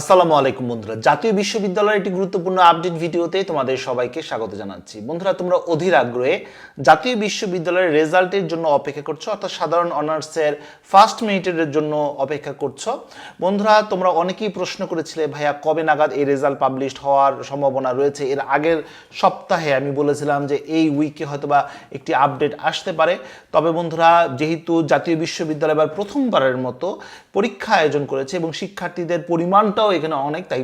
আসসালামু আলাইকুম বন্ধুরা। জাতীয় বিশ্ববিদ্যালয়ের একটি গুরুত্বপূর্ণ আপডেট ভিডিওতে তোমাদের সবাইকে স্বাগত জানাচ্ছি। বন্ধুরা, তোমরা অধীর আগ্রহে জাতীয় বিশ্ববিদ্যালয়ের রেজাল্টের জন্য অপেক্ষা করছ, অর্থাৎ সাধারণ অনার্সের ফার্স্ট মিনিটের জন্য অপেক্ষা করছ। বন্ধুরা, তোমরা অনেকেই প্রশ্ন করেছিলে, ভাইয়া, কবে নাগাদ এই রেজাল্ট পাবলিশ হওয়ার সম্ভাবনা রয়েছে? এর আগের সপ্তাহে আমি বলেছিলাম যে এই উইকে হয়তোবা একটি আপডেট আসতে পারে। তবে বন্ধুরা, যেহেতু জাতীয় বিশ্ববিদ্যালয় এবার প্রথমবারের মতো পরীক্ষা আয়োজন করেছে এবং শিক্ষার্থীদের পরিমাণটাও এখানে অনেক, তাই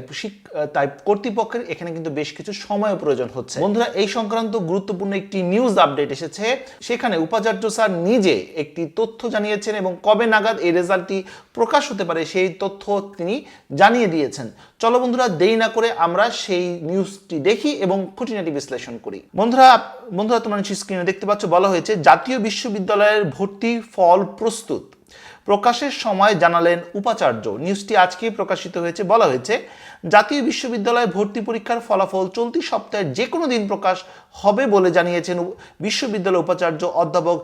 তাই কর্তৃপক্ষের এখানে কিন্তু বেশ কিছু সময় প্রয়োজন হচ্ছে। বন্ধুরা, এই সংক্রান্ত গুরুত্বপূর্ণ একটি নিউজ আপডেট এসেছে। সেখানে উপাচার্য স্যার নিজে একটি তথ্য জানিয়েছেন এবং কবে নাগাদ এই রেজাল্টটি প্রকাশ হতে পারে সেই তথ্য তিনি জানিয়ে দিয়েছেন। চলো বন্ধুরা, দেরি না করে আমরা সেই নিউজটি দেখি এবং খুঁটিনাটি বিশ্লেষণ করি। বন্ধুরা বন্ধুরা, তোমরা স্ক্রিনে দেখতে পাচ্ছ, বলা হয়েছে, জাতীয় বিশ্ববিদ্যালয়ের ভর্তি ফল প্রস্তুত। প্রকাশের সময় জানালেন উপাচার্য। নিউজটি আজকেই প্রকাশিত হয়েছে। বলা হয়েছে, জাতীয় বিশ্ববিদ্যালয়ে ভর্তি পরীক্ষার ফলাফল চলতি সপ্তাহের যে কোনো দিন প্রকাশ হবে বলে জানিয়েছেন বিশ্ববিদ্যালয় উপাচার্য অধ্যাপক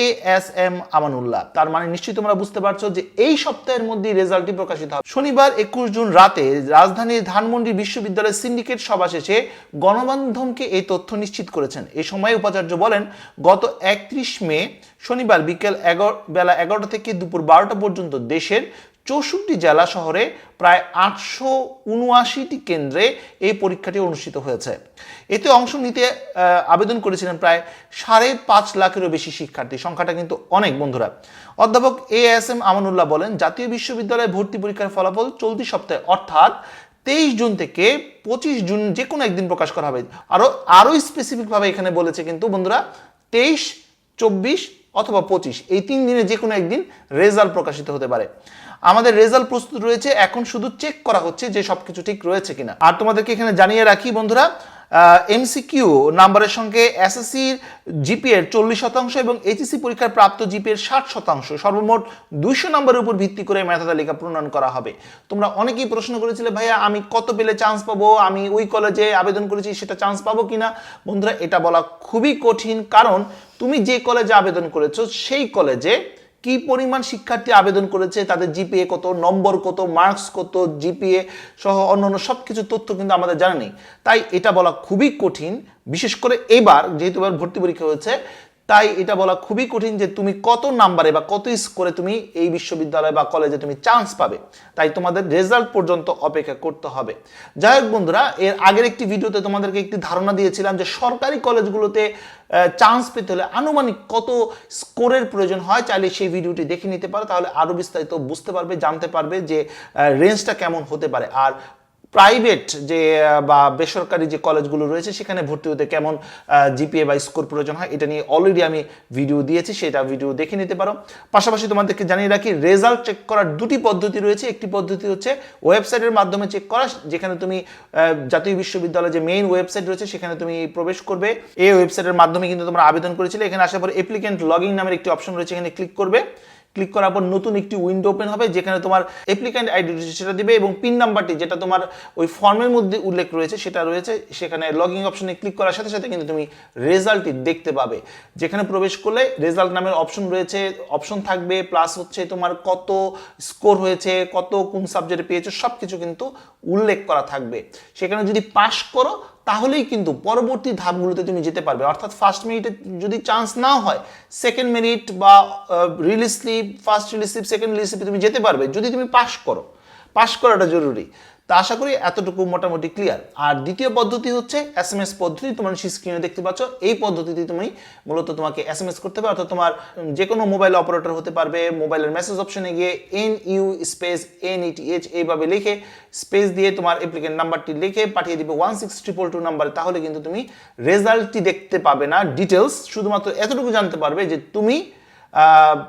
এ এস এম আমানুল্লাহ। তার মানে নিশ্চয়ই তোমরা বুঝতে পারছ যে এই সপ্তাহের মধ্যেই রেজাল্টটি প্রকাশিত হবে। শনিবার একুশ জুন রাতে রাজধানীর ধানমন্ডি বিশ্ববিদ্যালয়ের সিন্ডিকেট সভা শেষে গণমাধ্যমকে এই তথ্য নিশ্চিত করেছেন। এ সময় উপাচার্য বলেন, গত একত্রিশ মে শনিবার বিকেল এগারো বেলা এগারোটা থেকে দুপুর বারোটা পর্যন্ত দেশের চৌষট্টি জেলা শহরে প্রায় আটশো উনআশিটি কেন্দ্রে এই পরীক্ষাটি অনুষ্ঠিত হয়েছে। এতে অংশ নিতে আবেদন করেছিলেন প্রায় সাড়ে পাঁচ লাখেরও বেশি শিক্ষার্থী। সংখ্যাটা কিন্তু অনেক, বন্ধুরা। অধ্যাপক এ এস এম আমানুল্লাহ বলেন, জাতীয় বিশ্ববিদ্যালয়ে ভর্তি পরীক্ষার ফলাফল চলতি সপ্তাহে, অর্থাৎ তেইশ জুন থেকে পঁচিশ জুন যে কোনো একদিন প্রকাশ করা হবে। আরও আরও স্পেসিফিকভাবে এখানে বলেছে কিন্তু বন্ধুরা, তেইশ, চব্বিশ অথবা পঁচিশ। এই তিন দিনে যে কোনো একদিন রেজাল্ট প্রকাশিত হতে পারে। আমাদের রেজাল্ট প্রস্তুত রয়েছে, এখন শুধু চেক করা হচ্ছে যে সব কিছু ঠিক রয়েছে কিনা। আর তোমাদেরকে এখানে জানিয়ে রাখি বন্ধুরা এমসিকিউ নাম্বারের সঙ্গে এসএসসির জিপিএর চল্লিশ শতাংশ এবং এইচএসসি পরীক্ষার প্রাপ্ত জিপিএর ষাট শতাংশ, সর্বমোট দুইশো নম্বরের উপর ভিত্তি করে মেধা তালিকা প্রণয়ন করা হবে। তোমরা অনেকেই প্রশ্ন করেছিলে, ভাইয়া, আমি কত পেলে চান্স পাবো? আমি ওই কলেজে আবেদন করেছি, সেটা চান্স পাবো কিনা? বন্ধুরা, এটা বলা খুবই কঠিন কারণ তুমি যে কলেজে আবেদন করেছ, সেই কলেজে কি পরিমাণ শিক্ষার্থী আবেদন করেছে, তাদের জিপিএ কত, নম্বর কত, মার্কস কত, জিপিএ সহ অন্যান্য সব কিছু তথ্য কিন্তু আমাদের জানা নেই। তাই এটা বলা খুবই কঠিন। বিশেষ করে এবার, যেহেতু এবার ভর্তি পরীক্ষা হয়েছে তাই এটা বলা খুবই কঠিন যে তুমি কত নাম্বারে বা কত স্কোরে তুমি এই বিশ্ববিদ্যালয় বা কলেজে তুমি চান্স পাবে। তাই তোমাদের রেজাল্ট পর্যন্ত অপেক্ষা করতে হবে। যাই হোক বন্ধুরা, এর আগের একটি ভিডিওতে তোমাদেরকে একটি ধারণা দিয়েছিলাম যে সরকারি কলেজগুলোতে চান্স পেতে হলে আনুমানিক কত স্কোরের প্রয়োজন হয়, চাইলে সেই ভিডিওটি দেখে নিতে পারো। তাহলে আরও বিস্তারিত বুঝতে পারবে, জানতে পারবে যে রেঞ্জটা কেমন হতে পারে। আর প্রাইভেট যে বা বেসরকারি যে কলেজগুলো রয়েছে, সেখানে ভর্তি হতে কেমন জিপিএ বা স্কোর প্রয়োজন হয়, এটা নিয়ে অলরেডি আমি ভিডিও দিয়েছি, সেটা ভিডিও দেখে নিতে পারো। পাশাপাশি তোমাদেরকে জানিয়ে রাখি রেজাল্ট চেক করার দুটি পদ্ধতি রয়েছে। একটি পদ্ধতি হচ্ছে ওয়েবসাইটের মাধ্যমে চেক করা, যেখানে তুমি জাতীয় বিশ্ববিদ্যালয়ের যে মেইন ওয়েবসাইট রয়েছে, সেখানে তুমি প্রবেশ করবে। এই ওয়েবসাইটের মাধ্যমে কিন্তু তোমরা আবেদন করেছিলে, এখানে আসার পর অ্যাপ্লিকেন্ট লগইন নামের একটি অপশন রয়েছে, এখানে ক্লিক করবে। ক্লিক করার পর নতুন একটি উইন্ডো ওপেন হবে, যেখানে তোমার অ্যাপ্লিক্যান্ট আইডি সেটা দিবে এবং পিন নাম্বারটি যেটা তোমার ওই ফর্মের মধ্যে উল্লেখ রয়েছে সেটা রয়েছে, সেখানে লগইন অপশনে ক্লিক করার সাথে সাথে কিন্তু তুমি রেজাল্টটি দেখতে পাবে। যেখানে প্রবেশ করলে রেজাল্ট নামের অপশন রয়েছে অপশন থাকবে প্লাস হচ্ছে তোমার কত স্কোর হয়েছে, কত কোন সাবজেক্টে পেয়েছ সব কিছু কিন্তু উল্লেখ করা থাকবে। সেখানে যদি পাশ করো তাহলেই কিন্তু পরবর্তী ধাপগুলোতে তুমি যেতে পারবে। অর্থাৎ ফার্স্ট মেরিটে যদি চান্স না হয় সেকেন্ড মেরিট বা release slip first release slip second release স্লিপে তুমি যেতে পারবে। যদি তুমি পাশ করো পাশ করাটা জরুরি। তা আশা করি এতটুকু মোটামুটি ক্লিয়ার আর দ্বিতীয় পদ্ধতি হচ্ছে এস এম এস পদ্ধতি, তোমার স্ক্রিনে দেখতে পাচ্ছ। এই পদ্ধতিতে তুমি মূলত তোমাকে এস এম এস করতে পারবে অর্থাৎ তোমার যে কোনো মোবাইল অপারেটর হতে পারবে মোবাইলের মেসেজ অপশনে গিয়ে N U space N E T H এইভাবে লিখে স্পেস দিয়ে তোমার অ্যাপ্লিকেন্ট নাম্বারটি লিখে পাঠিয়ে দিবে ওয়ান সিক্স ট্রিপল টু নাম্বারে তাহলে কিন্তু তুমি রেজাল্টটি দেখতে পাবে না। ডিটেলস শুধুমাত্র এতটুকু জানতে পারবে যে তুমি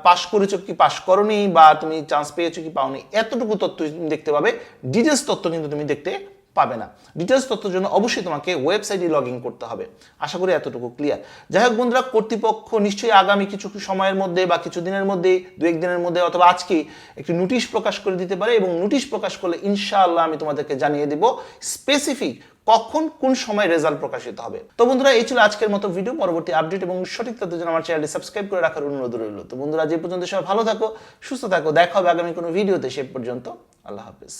পাশ করেছ কি পাশ করনি বা তুমি চান্স পেয়েছ কি পাওনি? এতটুকু তথ্য দেখতে পাবে। ডিটেলস তথ্য কিন্তু তুমি দেখতে পাবে না। ডিটেলস তথ্যের জন্য অবশ্যই তোমাকে ওয়েবসাইটে লগ ইন করতে হবে। আশা করি এতটুকু ক্লিয়ার যাই হোক বন্ধুরা, কর্তৃপক্ষ নিশ্চয়ই আগামী কিছু সময়ের মধ্যে বা কিছু দিনের মধ্যে, দু একদিনের মধ্যে অথবা আজকেই একটি নোটিশ প্রকাশ করে দিতে পারে এবং নোটিশ প্রকাশ করলে ইনশাআল্লাহ আমি তোমাদেরকে জানিয়ে দেব স্পেসিফিক কখন কোন সময় রেজাল্ট প্রকাশিত হবে। তো বন্ধুরা, এই ছিল আজকের মতো ভিডিও পরবর্তী আপডেট এবং সঠিক তথ্যের জন্য আমার চ্যানেলটি সাবস্ক্রাইব করে রাখার অনুরোধ রইল। তো বন্ধুরা যে পর্যন্ত সবাই ভালো থাকো, সুস্থ থাকো। দেখা হবে আগামী কোনো ভিডিওতে সে পর্যন্ত আল্লাহ হাফিজ।